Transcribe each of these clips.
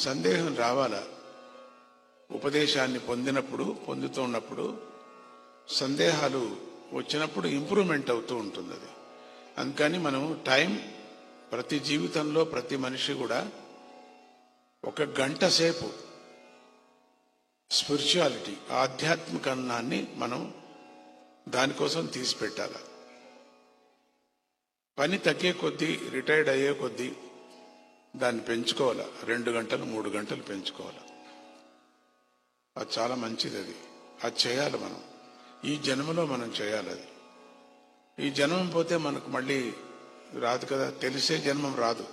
సందేహం రావాలా? ఉపదేశాన్ని పొందినప్పుడు పొందుతూ ఉన్నప్పుడు సందేహాలు వచ్చినప్పుడు ఇంప్రూవ్మెంట్ అవుతూ ఉంటుంది అది. అందుకని మనం టైం ప్రతి జీవితంలో ప్రతి మనిషి కూడా ఒక గంట సేపు స్పిరిచువాలిటీ ఆధ్యాత్మిక అన్నాన్ని మనం దానికోసం తీసిపెట్టాలి? పని తగ్గే కొద్దీ రిటైర్డ్ అయ్యే కొద్దీ దాన్ని పెంచుకోవాలి? రెండు గంటలు మూడు గంటలు పెంచుకోవాలి? అది చాలా మంచిది అది. అది చేయాలి మనం. ఈ జన్మలో మనం చేయాలి అది. ఈ జన్మం పోతే మనకు మళ్ళీ రాదు కదా. తెలిసే జన్మం రాదు.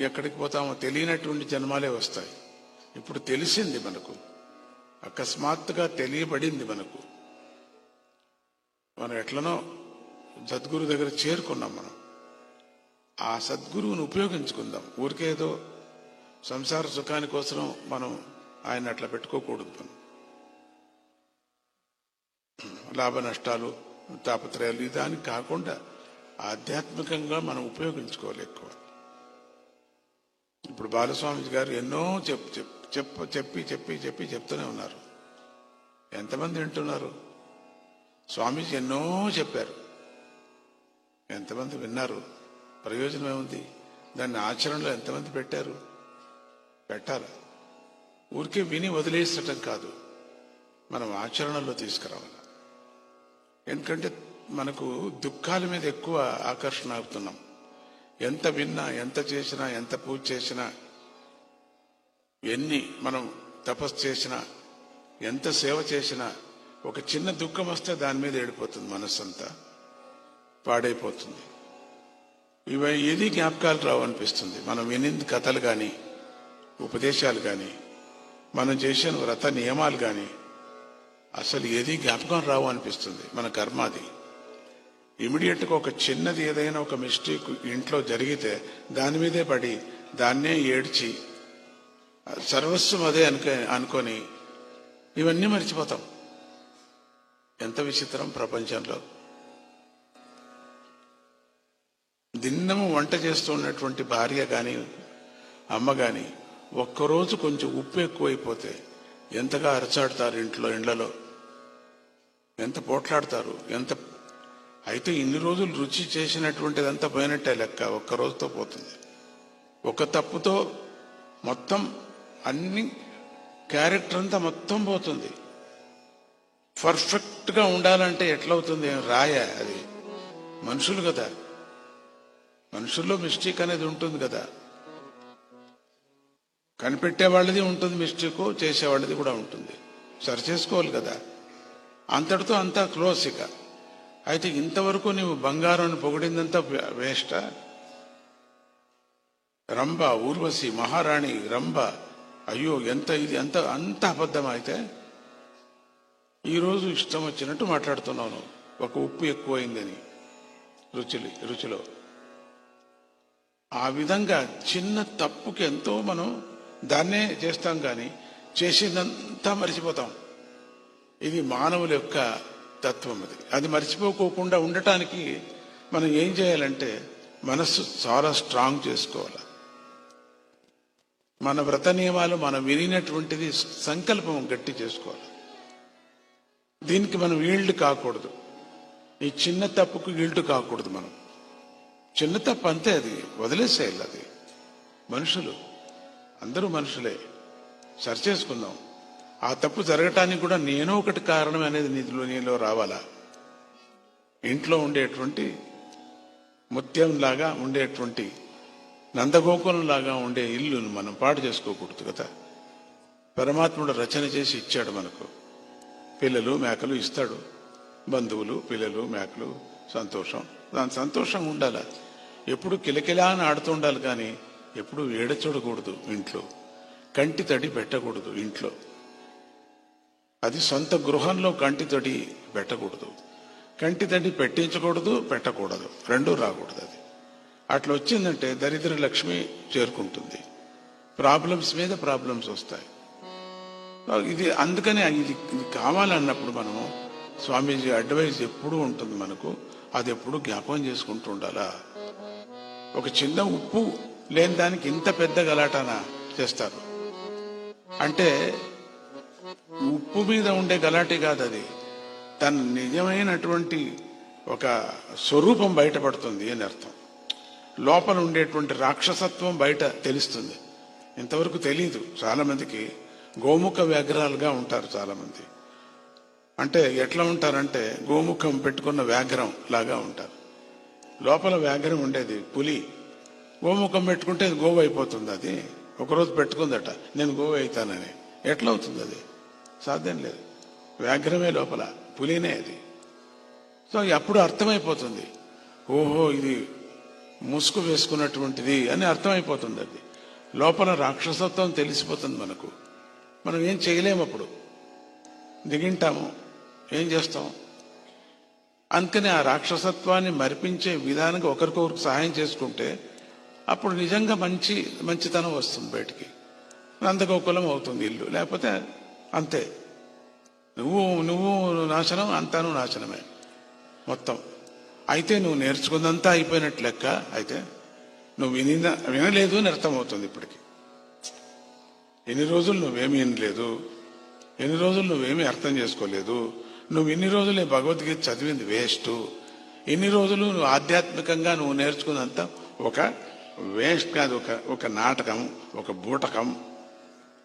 ఎక్కడికి పోతామో తెలియనటువంటి జన్మాలే వస్తాయి. ఇప్పుడు తెలిసింది మనకు. అకస్మాత్తుగా తెలియబడింది మనకు. మనం ఎట్లనో సద్గురు దగ్గర చేరుకున్నాం మనం. ఆ సద్గురువును ఉపయోగించుకుందాం. ఊరికేదో సంసార సుఖాని కోసం మనం ఆయన అట్లా పెట్టుకోకూడదు మనం. లాభ నష్టాలు తాపత్రయాలు దానికి కాకుండా ఆధ్యాత్మికంగా మనం ఉపయోగించుకోవాలి ఎక్కువ. ఇప్పుడు బాలస్వామి గారు ఎన్నో చెప్ చెప్ చెప్ప చెప్పి చెప్పి చెప్పి చెప్తూనే ఉన్నారు. ఎంతమంది వింటున్నారు? స్వామీజీ ఎన్నో చెప్పారు. ఎంతమంది విన్నారు? ప్రయోజనం ఏముంది దాన్ని ఆచరణలో ఎంతమంది పెట్టారు? పెట్టాలి? ఊరికే విని వదిలేసటం కాదు. మనం ఆచరణలో తీసుకురావాలి. ఎందుకంటే మనకు దుఃఖాల మీద ఎక్కువ ఆకర్షణ అవుతున్నాం. ఎంత విన్నా ఎంత చేసినా ఎంత పూజ చేసినా ఎన్ని మనం తపస్సు చేసినా ఎంత సేవ చేసినా ఒక చిన్న దుఃఖం వస్తే దాని మీద ఏడిపోతుంది మనస్సంతా పాడైపోతుంది. ఇవి ఏది జ్ఞాపకాలు రావు అనిపిస్తుంది. మనం వినింది కథలు కానీ ఉపదేశాలు కానీ మనం చేసిన వ్రత నియమాలు కానీ అసలు ఏది జ్ఞాపకం రావు అనిపిస్తుంది. మన కర్మ అది. ఇమీడియట్గా ఒక చిన్నది ఏదైనా ఒక మిస్టేక్ ఇంట్లో జరిగితే దాని మీదే పడి దాన్నే ఏడ్చి సర్వస్వం అదే అనుకో అనుకొని ఇవన్నీ మర్చిపోతాం. ఎంత విచిత్రం ప్రపంచంలో. దిన్నము వంట చేస్తూ ఉన్నటువంటి భార్య కానీ అమ్మ కానీ ఒక్కరోజు కొంచెం ఉప్పు ఎక్కువైపోతే ఎంతగా అరచాడతారు ఇంట్లో ఇండ్లలో? ఎంత పోట్లాడతారు? ఎంత? అయితే ఇన్ని రోజులు రుచి చేసినటువంటిదంతా పోయినట్టే లెక్క ఒక్క రోజుతో పోతుంది. ఒక తప్పుతో మొత్తం అన్ని క్యారెక్టర్ అంతా మొత్తం పోతుంది. పర్ఫెక్ట్గా ఉండాలంటే ఎట్లవుతుంది రాయ అది. మనుషులు కదా. మనుషుల్లో మిస్టేక్ అనేది ఉంటుంది కదా. కనిపెట్టే వాళ్ళది ఉంటుంది మిస్టేక్ చేసేవాళ్ళది కూడా ఉంటుంది. సరి చేసుకోవాలి కదా. అంతటితో అంతా క్లోజ్ ఇక. అయితే ఇంతవరకు నీవు బంగారం పొగిడిందంతా వేస్ట? రంభ ఊర్వశి మహారాణి రంభ అయ్యో ఎంత ఇది ఎంత అంత అబద్ధం అయితే? ఈరోజు ఇష్టం వచ్చినట్టు మాట్లాడుతున్నాను ఒక ఉప్పు ఎక్కువైందని. రుచులు రుచిలో. ఆ విధంగా చిన్న తప్పుకి ఎంతో మనం దాన్నే చేస్తాం కానీ చేసిందంతా మర్చిపోతాం. ఇది మానవుల యొక్క తత్వం అది. అది మర్చిపోకోకుండా ఉండటానికి మనం ఏం చేయాలంటే మనస్సు చాలా స్ట్రాంగ్ చేసుకోవాలి. మన వ్రత నియమాలు మనం వినినటువంటిది సంకల్పం గట్టి చేసుకోవాలి. దీనికి మనం ఈల్డ్ కాకూడదు. ఈ చిన్న తప్పుకు ఈల్డ్ కాకూడదు మనం. చిన్న తప్పు అంతే అది. వదిలేసేయాలి అది. మనుషులు. అందరూ మనుషులే. సరి చేసుకుందాం. ఆ తప్పు జరగటానికి కూడా నేనో ఒకటి కారణం అనేది నీతిలో నీలో రావాలా? ఇంట్లో ఉండేటువంటి ముత్యంలాగా ఉండేటువంటి నందగోకులంలాగా ఉండే ఇల్లును మనం పాడు చేసుకోకూడదు కదా. పరమాత్ముడు రచన చేసి ఇచ్చాడు మనకు. పిల్లలు మేకలు ఇస్తాడు. బంధువులు పిల్లలు మేకలు సంతోషం. దాని సంతోషంగా ఉండాలి? ఎప్పుడు కిలకిలా అని ఆడుతూ ఉండాలి కానీ ఎప్పుడు ఏడచూడకూడదు ఇంట్లో. కంటి తడి పెట్టకూడదు ఇంట్లో. అది సొంత గృహంలో కంటి తడి పెట్టకూడదు. కంటి తడి పెట్టించకూడదు పెట్టకూడదు. రెండూ రాకూడదు అది. అట్లా వచ్చిందంటే దరిద్ర లక్ష్మి చేరుకుంటుంది. ప్రాబ్లమ్స్ మీద ప్రాబ్లమ్స్ వస్తాయి. ఇది అందుకనే ఇది ఇది కావాలన్నప్పుడు మనం స్వామీజీ అడ్వైజ్ ఎప్పుడూ ఉంటుంది మనకు. అది ఎప్పుడు జ్ఞాపకం చేసుకుంటూ ఉండాలా? ఒక చిన్న ఉప్పు లేని దానికి ఇంత పెద్ద గలాటాన చేస్తారు. అంటే ఉప్పు మీద ఉండే గలాటి కాదు అది తన నిజమైనటువంటి ఒక స్వరూపం బయటపడుతుంది అని అర్థం. లోపల ఉండేటువంటి రాక్షసత్వం బయట తెలుస్తుంది. ఇంతవరకు తెలియదు చాలా మందికి గోముఖ వ్యాఘ్రాలుగా ఉంటారు చాలా మంది అంటే ఎట్లా ఉంటారంటే గోముఖం పెట్టుకున్న వ్యాఘ్రం లాగా ఉంటారు. లోపల వ్యాఘ్రం ఉండేది పులి. గోముఖం పెట్టుకుంటే అది గోవు అయిపోతుంది అది. ఒకరోజు పెట్టుకుందట నేను గోవు అవుతానని. ఎట్లా అవుతుంది అది సాధ్యం లేదు. వ్యాఘ్రమే లోపల పులినే అది. సో అప్పుడు అర్థమైపోతుంది. ఓహో ఇది ముసుగు వేసుకున్నటువంటిది అని అర్థమైపోతుంది అది లోపల రాక్షసత్వం తెలిసిపోతుంది మనకు. మనం ఏం చేయలేము అప్పుడు దిగింటాము. ఏం చేస్తాం? అందుకని ఆ రాక్షసత్వాన్ని మరిపించే విధానంగా ఒకరికొకరికి సహాయం చేసుకుంటే అప్పుడు నిజంగా మంచి మంచితనం వస్తుంది బయటికి. నందగోకులం అవుతుంది ఇల్లు. లేకపోతే అంతే. నువ్వు నువ్వు నాశనం అంతాను నాశనమే. మొత్తం. అయితే నువ్వు నేర్చుకుందంతా అయిపోయినట్టు లెక్క. అయితే నువ్వు విని వినలేదు అని అర్థమవుతుంది ఇప్పటికి. ఎన్ని రోజులు నువ్వేమి వినలేదు? ఎన్ని రోజులు నువ్వేమీ అర్థం చేసుకోలేదు? నువ్వు ఇన్ని రోజులు భగవద్గీత చదివింది వేస్ట్ ఇన్ని రోజులు నువ్వు ఆధ్యాత్మికంగా నువ్వు నేర్చుకున్నంత ఒక వేస్ట్ కాదు ఒక ఒక నాటకం ఒక బూటకం.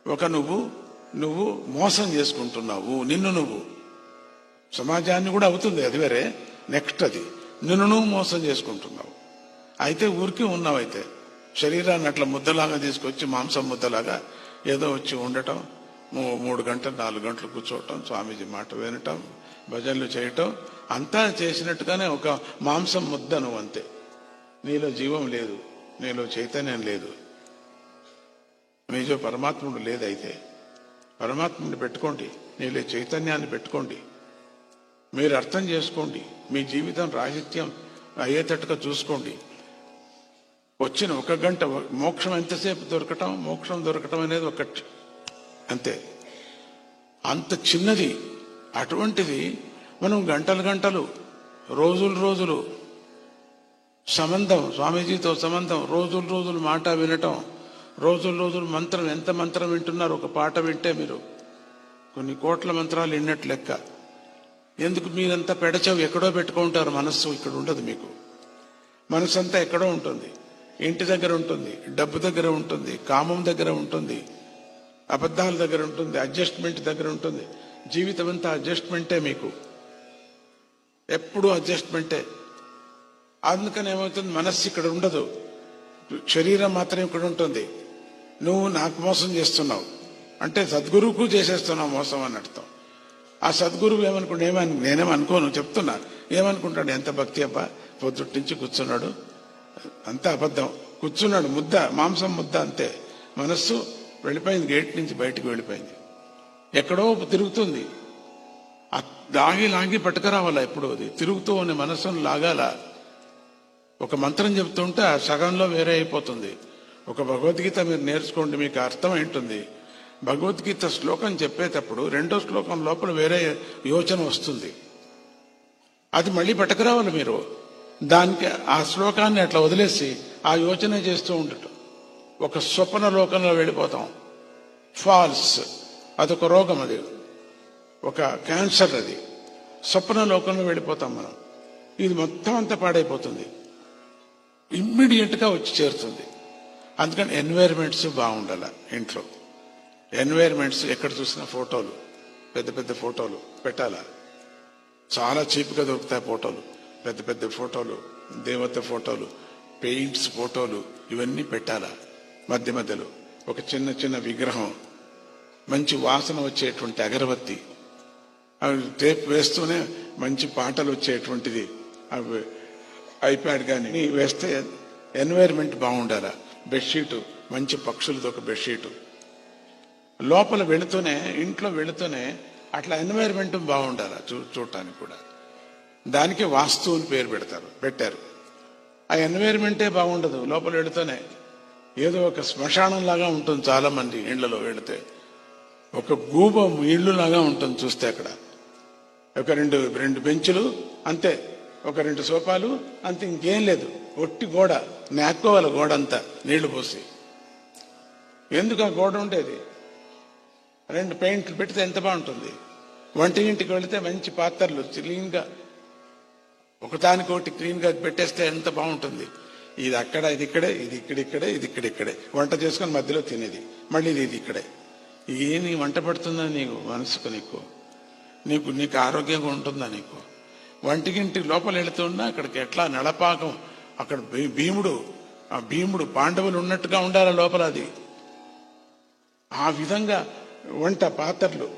ఒక నువ్వు నువ్వు మోసం చేసుకుంటున్నావు నిన్ను నువ్వు. సమాజాన్ని కూడా అవుతుంది అది వేరే. నెక్స్ట్ అది. నిన్ను నువ్వు మోసం చేసుకుంటున్నావు. అయితే ఊరికి ఉన్నావు అయితే శరీరాన్ని అట్లా ముద్దలాగా తీసుకొచ్చి మాంసం ముద్దలాగా ఏదో వచ్చి ఉండటం మూడు గంటలు నాలుగు గంటలు కూర్చోవటం స్వామీజీ మాట వినటం భజనలు చేయటం అంతా చేసినట్టుగానే ఒక మాంసం ముద్ద నువ్వు అంతే. నీలో జీవం లేదు నీలో చైతన్యం లేదు. నీలో పరమాత్ముడు లేదైతే పరమాత్ముడిని పెట్టుకోండి నీలో చైతన్యాన్ని పెట్టుకోండి. మీరు అర్థం చేసుకోండి మీ జీవితం రాహిత్యం అయ్యేటట్టుగా చూసుకోండి. వచ్చిన ఒక గంట మోక్షం ఎంతసేపు దొరకటం మోక్షం దొరకటం అనేది ఒకటి అంతే. అంత చిన్నది అటువంటిది మనం గంటలు గంటలు రోజులు రోజులు సంబంధం స్వామీజీతో సంబంధం రోజులు రోజులు మాట వినటం రోజులు రోజులు మంత్రం ఎంత మంత్రం వింటున్నారు ఒక పాట వింటే మీరు? కొన్ని కోట్ల మంత్రాలు విన్నట్టు లెక్క. ఎందుకు మీరంతా పెడచవు ఎక్కడో పెట్టుకుంటారు మనస్సు? ఇక్కడ ఉండదు మీకు. మనసు అంతా ఎక్కడో ఉంటుంది. ఇంటి దగ్గర ఉంటుంది డబ్బు దగ్గర ఉంటుంది కామం దగ్గర ఉంటుంది అబద్ధాల దగ్గర ఉంటుంది అడ్జస్ట్మెంట్ దగ్గర ఉంటుంది. జీవితం అంతా అడ్జస్ట్మెంటే మీకు. ఎప్పుడు అడ్జస్ట్మెంటే అందుకని ఏమవుతుంది? మనస్సు ఇక్కడ ఉండదు. శరీరం మాత్రం ఇక్కడ ఉంటుంది. నువ్వు నాకు మోసం చేస్తున్నావు. అంటే సద్గురువుకు చేసేస్తున్నావు మోసం అని అర్థం. ఆ సద్గురువు ఏమనుకుంటా ఏమని నేనేమనుకోను చెప్తున్నా. ఏమనుకుంటాడు? ఎంత భక్తి అబ్బా పొద్దుటి నుంచి కూర్చున్నాడు. అంతా అబద్ధం. కూర్చున్నాడు ముద్ద మాంసం ముద్ద అంతే. మనస్సు వెళ్ళిపోయింది గేట్ నుంచి బయటకు వెళ్ళిపోయింది. ఎక్కడో తిరుగుతుంది. లాగి లాగి పట్టుకురావాలా ఎప్పుడు అది. తిరుగుతూ ఉన్న మనసును లాగాల. ఒక మంత్రం చెప్తుంటే ఆ సగంలో వేరే అయిపోతుంది. ఒక భగవద్గీత మీరు నేర్చుకోండి మీకు అర్థమైంటుంది భగవద్గీత శ్లోకం చెప్పేటప్పుడు రెండో శ్లోకం లోపల వేరే యోచన వస్తుంది. అది మళ్ళీ పట్టుకురావాలి మీరు. దానికి ఆ శ్లోకాన్ని అట్లా వదిలేసి ఆ యోచన చేస్తూ ఉండటం. ఒక స్వప్న లోకంలో వెళ్ళిపోతాం. ఫాల్స్ అదొక రోగం అది. ఒక క్యాన్సర్ అది. స్వప్న లోకంలో వెళ్ళిపోతాం మనం. ఇది మొత్తం అంతా పాడైపోతుంది. ఇమ్మీడియట్గా వచ్చి చేరుతుంది. అందుకని ఎన్వైర్మెంట్స్ బాగుండాలి ఇంట్లో. ఎన్వైర్మెంట్స్ ఎక్కడ చూసినా ఫోటోలు. పెద్ద పెద్ద ఫోటోలు పెట్టాలా? చాలా చీప్గా దొరుకుతాయి ఫోటోలు. పెద్ద పెద్ద ఫోటోలు దేవత ఫోటోలు పెయింట్స్ ఫోటోలు ఇవన్నీ పెట్టాలా? మధ్య మధ్యలో ఒక చిన్న చిన్న విగ్రహం మంచి వాసన వచ్చేటువంటి అగరబత్తి. అవి టేప్ వేస్తూనే మంచి పాటలు వచ్చేటువంటిది. అవి ఐప్యాడ్ కానీ వేస్తే ఎన్వైర్న్మెంట్ బాగుండాలా. బెడ్షీటు మంచి పక్షులతో ఒక బెడ్షీటు. లోపల వెళుతూనే ఇంట్లో వెళుతూనే అట్లా ఎన్వైర్న్మెంట్ బాగుండాలి చూ చూడటానికి కూడా. దానికి వాస్తువుని పేరు పెడతారు పెట్టారు. ఆ ఎన్వైర్న్మెంటే బాగుండదు లోపల వెళుతూనే. ఏదో ఒక శ్మశానంలాగా ఉంటుంది చాలా మంది ఇళ్ళలో వెళితే. ఒక గూబ ఇళ్ళు లాగా ఉంటుంది చూస్తే అక్కడ. ఒక రెండు రెండు బెంచులు అంతే. ఒక రెండు సోఫాలు అంతే ఇంకేం లేదు. ఒట్టి గోడ నేక్కోవాలి గోడ అంతా నీళ్ళు పోసి. ఎందుకు ఆ గోడ ఉండేది? రెండు పెయింట్లు పెడితే ఎంత బాగుంటుంది? వంట ఇంటికి వెళితే మంచి పాత్రలు క్లీన్గా ఒకదానికొకటి క్లీన్గా పెట్టేస్తే ఎంత బాగుంటుంది? ఇది అక్కడ ఇది ఇక్కడే ఇది ఇక్కడిక్కడే ఇది ఇక్కడ ఇక్కడే. వంట చేసుకొని మధ్యలో తినేది. మళ్ళీ ఇది ఇక్కడే. ఏమి వంట పడుతుందా నీకు? మనసుకు నీకు. నీకు నీకు ఆరోగ్యంగా ఉంటుందా నీకు? వంటికింటి లోపల వెళుతున్నా అక్కడికి ఎట్లా నడపాకం? అక్కడ భీ- భీముడు ఆ భీముడు పాండవులు ఉన్నట్టుగా ఉండాలి లోపల అది. ఆ విధంగా వంట పాత్రలు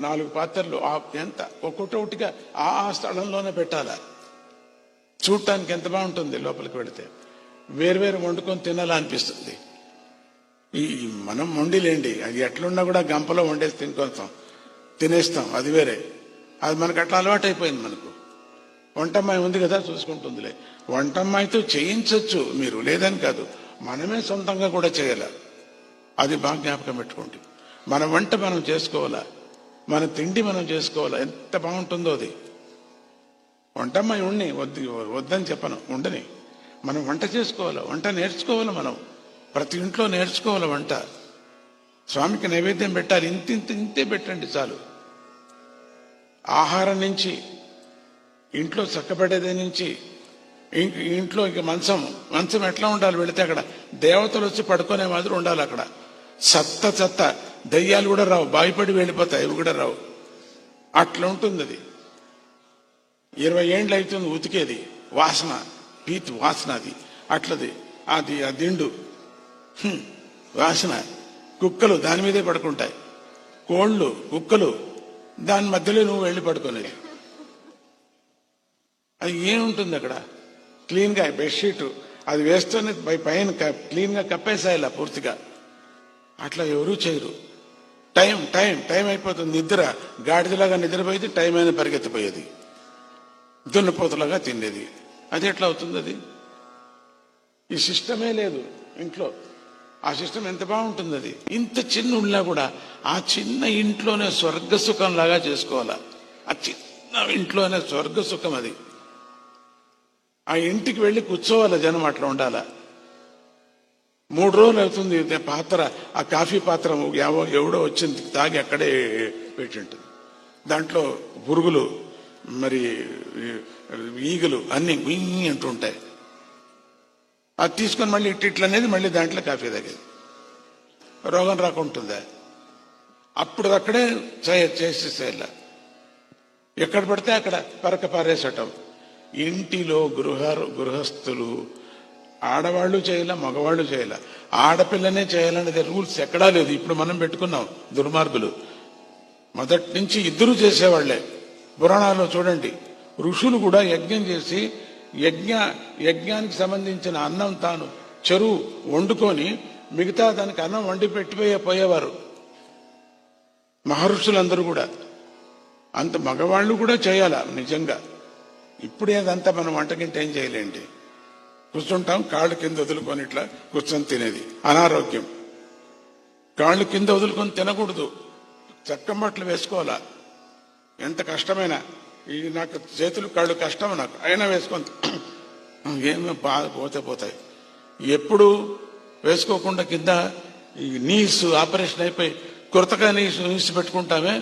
నాలుగు పాత్రలు ఆ ఎంత ఒక్కొక్కటిగా ఆ ఆ స్థలంలోనే పెట్టాలా? చూడటానికి ఎంత బాగుంటుంది లోపలికి వెళితే. వేరువేరు వండుకొని తినాలనిపిస్తుంది. ఈ మనం వండిలేండి. అది ఎట్లున్నా కూడా గంపలో వండేసి తినుకొస్తాం. తినేస్తాం. అది వేరే. అది మనకు అట్లా అలవాటు అయిపోయింది మనకు. వంటమ్మాయి ఉంది కదా చూసుకుంటుందిలే. వంటమ్మాయితో చేయించవచ్చు మీరు లేదని కాదు. మనమే సొంతంగా కూడా చేయాలి? అది బాగా జ్ఞాపకం పెట్టుకోండి. మన వంట మనం చేసుకోవాలా? మన తిండి మనం చేసుకోవాలా? ఎంత బాగుంటుందో అది. వంటమ్మాయి ఉండి వద్దు వద్దని చెప్పను ఉండని. మనం వంట చేసుకోవాలి వంట నేర్చుకోవాలి మనం. ప్రతి ఇంట్లో నేర్చుకోవాలి వంట. స్వామికి నైవేద్యం పెట్టాలి ఇంత ఇంత ఇంతే పెట్టండి చాలు. ఆహారం నుంచి ఇంట్లో చక్కబడేది నుంచి ఇం- ఇంట్లో ఇంక మంచం మంచం ఎట్లా ఉండాలి వెళితే అక్కడ? దేవతలు వచ్చి పడుకునే మాదిరి ఉండాలి అక్కడ. సత్త చెత్త దయ్యాలు కూడా రావు బాయిపడి వెళ్ళిపోతాయి అవి కూడా రావు. అట్లా ఉంటుంది అది. ఇరవై ఏండ్లు అవుతుంది ఉతికేది. వాసన పీత్ వాసన అది. అట్లది. అది ఆ దిండు. వాసన. కుక్కలు దాని మీదే పడుకుంటాయి. కోళ్ళు కుక్కలు దాని మధ్యలో నువ్వు వెళ్ళి పడుకునేది అది ఏముంటుంది అక్కడ? క్లీన్గా బెడ్షీట్ అది వేస్తూనే పైన క- క్లీన్గా కప్పేసాయిలా పూర్తిగా. అట్లా ఎవరూ చేయరు. టైం టైం టైం అయిపోతుంది. నిద్ర. గాడిదలాగా నిద్రపోయేది టైం అయినా పరిగెత్తిపోయేది. దున్నపోతులాగా తినేది అది ఎట్లా అవుతుంది అది? ఈ సిస్టమే లేదు ఇంట్లో. ఆ సిస్టమ్ ఎంత బాగుంటుంది అది? ఇంత చిన్న ఉన్నా కూడా ఆ చిన్న ఇంట్లోనే స్వర్గ లాగా చేసుకోవాలా? ఆ చిన్న ఇంట్లోనే స్వర్గ సుఖం అది. ఆ ఇంటికి వెళ్ళి కూర్చోవాలి జనం అట్లా ఉండాలా? మూడు రోజులు అవుతుంది పాత్ర. ఆ కాఫీ పాత్ర ఎవడో వచ్చింది తాగి అక్కడే పెట్టి ఉంటుంది. దాంట్లో పురుగులు మరి ఈగలు అన్ని గుయ్యి అంటుంటాయి. అది తీసుకొని మళ్ళీ ఇట్ ఇట్లా అనేది మళ్ళీ దాంట్లో కాఫీ తాగేది. రోగం రాకుంటుందా? అప్పుడు అక్కడే చేయ చేసేసేలా ఎక్కడ పడితే అక్కడ పరక పారేసటం ఇంటిలో గృహ గృహస్థులు ఆడవాళ్ళు చేయాల మగవాళ్ళు చేయాల. ఆడపిల్లనే చేయాలనేది రూల్స్ ఎక్కడా లేదు. ఇప్పుడు మనం పెట్టుకున్నాం దుర్మార్గులు. మొదటి నుంచి ఇద్దరు చేసేవాళ్ళే. పురాణాల్లో చూడండి ఋషులు కూడా యజ్ఞం చేసి యజ్ఞ యజ్ఞానికి సంబంధించిన అన్నం తాను చెరువు వండుకొని మిగతా దానికి అన్నం వండి పెట్టిపోయే పోయేవారు. మహర్షులందరూ కూడా. అంత మగవాళ్ళు కూడా చేయాల నిజంగా. ఇప్పుడే అదంతా మనం వంటకింట ఏం చేయలేండి. కూర్చుంటాం కాళ్ళు కింద వదులుకొని ఇట్లా కూర్చొని తినేది. అనారోగ్యం. కాళ్ళు కింద వదులుకొని తినకూడదు. చక్క బట్టలు వేసుకోవాలా? ఎంత కష్టమైనా ఈ నాకు చేతులు కళ్ళు కష్టం నాకు అయినా వేసుకొని ఏమి బాధ పోతే పోతాయి. ఎప్పుడు వేసుకోకుండా కింద ఈ నీస్ ఆపరేషన్ అయిపోయి కొరతగా నీసు నీసు పెట్టుకుంటామే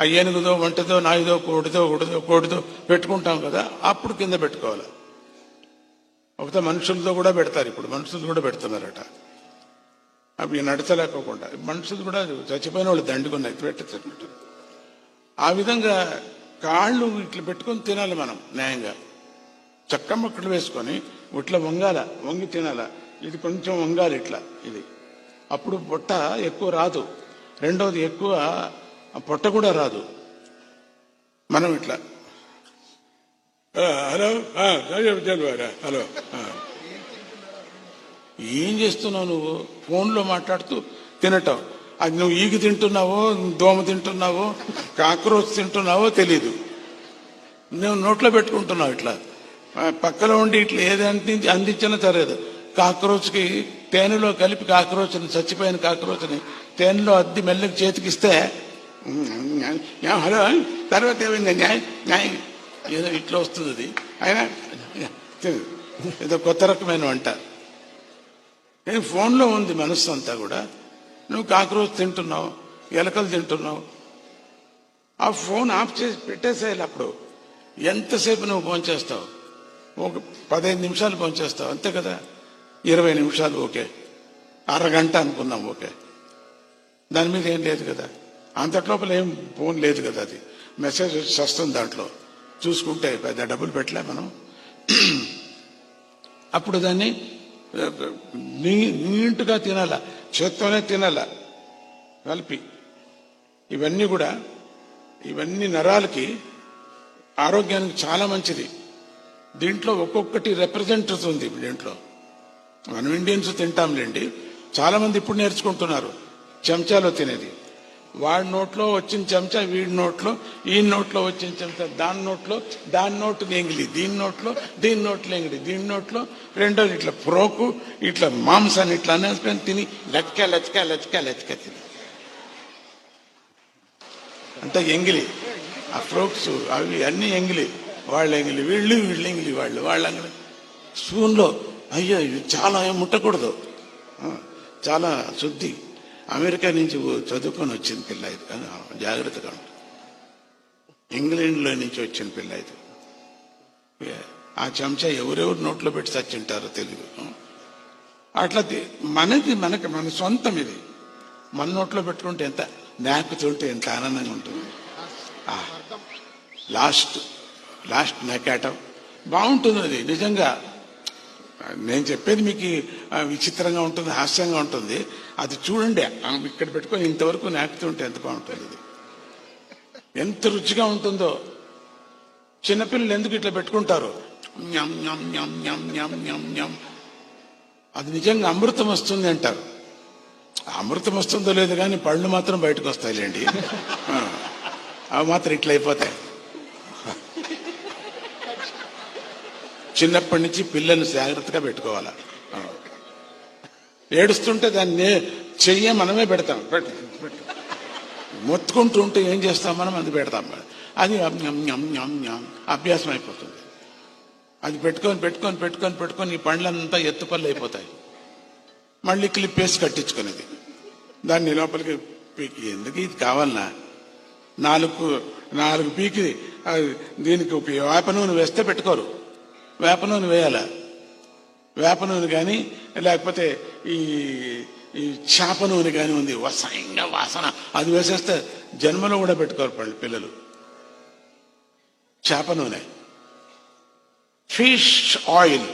ఆ ఏనుగుదో వంటదో నాయుదో కోడిదో ఉడిదో కోడిదో పెట్టుకుంటాం కదా అప్పుడు కింద పెట్టుకోవాలి. ఒకటే మనుషులతో కూడా పెడతారు ఇప్పుడు మనుషులు కూడా పెడుతున్నారట. అవి నడచలేకోకుండా మనుషులు కూడా చచ్చిపోయిన వాళ్ళు దండుకున్నాయి పెట్టచ్చు ఆ విధంగా కాళ్ళు ఇట్లా పెట్టుకొని తినాలి మనం న్యాయంగా. చక్క ముక్కలు వేసుకొని ఇట్లా వంగాల వంగి తినాల? ఇది కొంచెం వంగాలి ఇట్లా ఇది. అప్పుడు పొట్ట ఎక్కువ రాదు. రెండవది ఎక్కువ పొట్ట కూడా రాదు. మనం ఇట్లా. హలో? హలో? ఏం చేస్తున్నావు నువ్వు? ఫోన్లో మాట్లాడుతూ తినటం. అది నువ్వు ఈగి తింటున్నావో దోమ తింటున్నావో కాక్రోచ్ తింటున్నావో తెలీదు. నువ్వు నోట్లో పెట్టుకుంటున్నావు ఇట్లా. పక్కలో ఉండి ఇట్లా ఏది అందించి అందించినా సరేదు. కాక్రోచ్కి తేనెలో కలిపి కాక్రోచ్ని చచ్చిపోయిన కాక్రోచ్ని తేనెలో అద్ది మెల్లకి చేతికిస్తే హలో తర్వాత ఏమైంది? న్యాయం న్యాయం. ఏదో ఇట్లా వస్తుంది అది. అయినా ఏదో కొత్త రకమైన వంట. ఫోన్లో ఉంది మనస్సు అంతా కూడా. నువ్వు కాక్రోచ్ తింటున్నావు ఎలకలు తింటున్నావు. ఆ ఫోన్ ఆఫ్ చేసి పెట్టేసేయాలి అప్పుడు. ఎంతసేపు నువ్వు భోంచేస్తావు ఒక పదహైదు నిమిషాలు భోంచేస్తావు అంతే కదా? ఇరవై నిమిషాలు ఓకే. అరగంట అనుకున్నాం ఓకే. దాని మీద ఏం లేదు కదా? అంతట్లోపల ఏం ఫోన్ లేదు కదా అది. మెసేజ్ వచ్చి వస్తుంది దాంట్లో. చూసుకుంటే పెద్ద డబ్బులు పెట్టలే మనం. అప్పుడు దాన్ని నీ నీట్గా తినాల? చేత్తోనే తినాల. కలిపి. ఇవన్నీ కూడా ఇవన్నీ నరాలకి ఆరోగ్యానికి చాలా మంచిది. దీంట్లో ఒక్కొక్కటి రిప్రజెంట్ ఉంది దీంట్లో. మనం ఇండియన్స్ తింటాంలేండి. చాలా మంది ఇప్పుడు నేర్చుకుంటున్నారు. చెంచాలో తినేది. వాడి నోట్లో వచ్చిన చెంచా వీడి నోట్లో ఈ నోట్లో వచ్చిన చెంచా దాని నోట్లో దాని నోటు ఎంగిలి దీని నోట్లో దీని నోట్లో ఎంగిలి దీని నోట్లో రెండోది ఇట్లా ప్రోకు ఇట్లా మాంసాన్ని ఇట్లా అనేసుకొని తిని లచ్చక లచ్చక లచ్చక లచ్చక తిని. అంతా ఎంగిలి. ఆ ఫ్రోక్స్ అవి అన్ని ఎంగిలి. వాళ్ళు ఎంగిలి వీళ్ళు వీళ్ళు ఎంగిలి వాళ్ళు వాళ్ళ అంగిలి స్పూన్లో అయ్యో ఇవి చాలా ముట్టకూడదు. చాలా శుద్ధి. అమెరికా నుంచి చదువుకొని వచ్చిన పిల్ల ఇది జాగ్రత్తగా ఉంటుంది ఇంగ్లాండ్లో నుంచి వచ్చిన పిల్ల ఇది ఆ చెంచా ఎవరెవరు నోట్లో పెట్టి చచ్చింటారో తెలుగు అట్లా మనది మనకి మన సొంతం ఇది. మన నోట్లో పెట్టుకుంటే ఎంత నాకుతుంటే ఎంత ఆనందంగా ఉంటుంది. లాస్ట్ లాస్ట్ నాకాటం. బాగుంటుంది అది. నిజంగా నేను చెప్పేది మీకు విచిత్రంగా ఉంటుంది హాస్యంగా ఉంటుంది. అది చూడండి ఇక్కడ పెట్టుకొని ఇంతవరకు నాకుతుంటే ఎంత బాగుంటుంది ఇది. ఎంత రుచిగా ఉంటుందో. చిన్నపిల్లలు ఎందుకు ఇట్లా పెట్టుకుంటారు? అది నిజంగా అమృతం వస్తుంది అంటారు. అమృతం వస్తుందో లేదు కానీ పళ్ళు మాత్రం బయటకు వస్తాయిలేండి. అవి మాత్రం ఇట్లా అయిపోతాయి. చిన్నప్పటి నుంచి పిల్లల్ని జాగ్రత్తగా పెట్టుకోవాలి? ఏడుస్తుంటే దాన్ని చెయ్య మనమే పెడతాం. మొత్తుకుంటూ ఉంటే ఏం చేస్తాం మనం? అది పెడతాం. అది అభ్యాసం అయిపోతుంది. అది పెట్టుకొని పెట్టుకొని పెట్టుకొని పెట్టుకొని ఈ పండ్లంతా ఎత్తుపళ్ళు అయిపోతాయి. మళ్ళీ క్లిప్ వేసి కట్టించుకునేది. దాన్ని లోపలికి పీకి ఎందుకు ఇది కావాలనా? నాలుగు నాలుగు పీకి దీనికి ఒక వేప నూనె వేస్తే పెట్టుకోరు. వేప నూనె వేయాల? వేప నూనె కానీ లేకపోతే ఈ ఈ చేప నూనె కానీ ఉంది. వసంగా వాసన. అది వేసేస్తే జన్మలో కూడా పెట్టుకోరు పిల్లలు. చేప నూనె. Fish oil.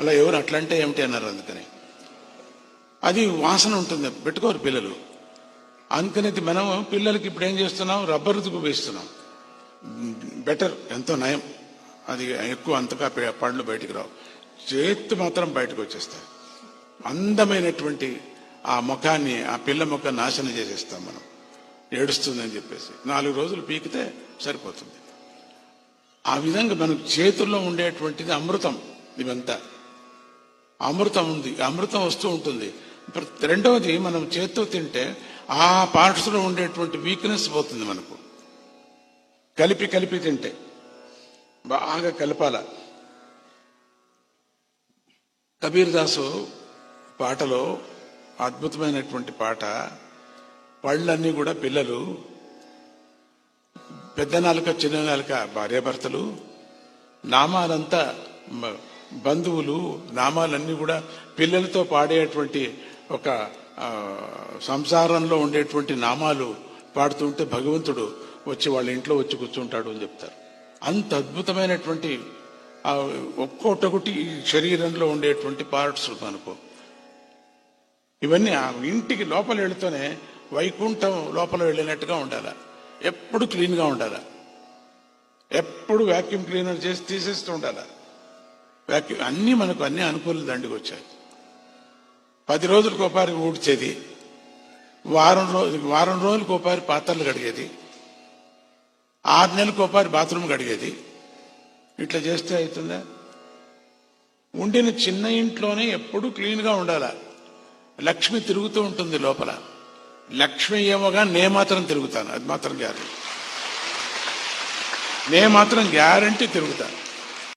అలా ఎవరు అట్లా అంటే ఏమిటి అన్నారు అందుకని. అది వాసన ఉంటుంది. పెట్టుకోరు పిల్లలు. అందుకని ఇది మనం పిల్లలకి ఇప్పుడు ఏం చేస్తున్నాం? రబ్బర్ రుతుకు వేస్తున్నాం. బెటర్. ఎంతో నయం. అది ఎక్కువ అంతగా పండ్లు బయటికి రావు. చేతి మాత్రం బయటకు వచ్చేస్తాయి. అందమైనటువంటి ఆ ముఖాన్ని ఆ పిల్ల ముఖం నాశనం చేసేస్తాం మనం. ఏడుస్తుందని చెప్పేసి. నాలుగు రోజులు పీకితే సరిపోతుంది. ఆ విధంగా మనకు చేతుల్లో ఉండేటువంటిది అమృతం ఇవంతా. అమృతం ఉంది. అమృతం వస్తూ ఉంటుంది. రెండవది మనం చేత్తో తింటే ఆ పార్ట్స్లో ఉండేటువంటి వీక్నెస్ పోతుంది మనకు. కలిపి కలిపి తింటే. బాగా కలపాల. కబీర్ దాసు పాటలో అద్భుతమైనటువంటి పాట పళ్ళన్నీ కూడా పిల్లలు పెద్ద నాలుక చిన్న నాలుక భార్యాభర్తలు నామాలంతా బంధువులు నామాలన్నీ కూడా పిల్లలతో పాడేటువంటి ఒక సంసారంలో ఉండేటువంటి నామాలు పాడుతుంటే భగవంతుడు వచ్చి వాళ్ళ ఇంట్లో వచ్చి కూర్చుంటాడు అని చెప్తారు. అంత అద్భుతమైనటువంటి ఒక్కొక్కటి శరీరంలో ఉండేటువంటి పార్ట్స్ మనకు ఇవన్నీ ఆ ఇంటికి లోపల వెళితేనే వైకుంఠం లోపల వెళ్ళినట్టుగా ఉండాలి. ఎప్పుడు క్లీన్గా ఉండాలి. ఎప్పుడు వ్యాక్యూమ్ క్లీనర్ చేసి తీసేస్తూ ఉండాలి. వాక్యూమ్ అన్నీ మనకు అన్ని అనుకూల దండికి వచ్చాయి. పది రోజులకు ఒకసారి ఊడ్చేది. వారం రోజు వారం రోజులకు ఒకసారి పాత్రలు కడిగేది. ఆరు నెలలకు ఒకసారి బాత్రూమ్ కడిగేది. ఇట్లా చేస్తే అవుతుందా ఉండిన చిన్న ఇంట్లోనే ఎప్పుడు క్లీన్గా ఉండాలి? లక్ష్మి తిరుగుతూ ఉంటుంది లోపల. లక్ష్మి ఏమోగా నే మాత్రం తిరుగుతాను. అది మాత్రం గ్యారెంటీ. నే మాత్రం గ్యారంటీ తిరుగుతాను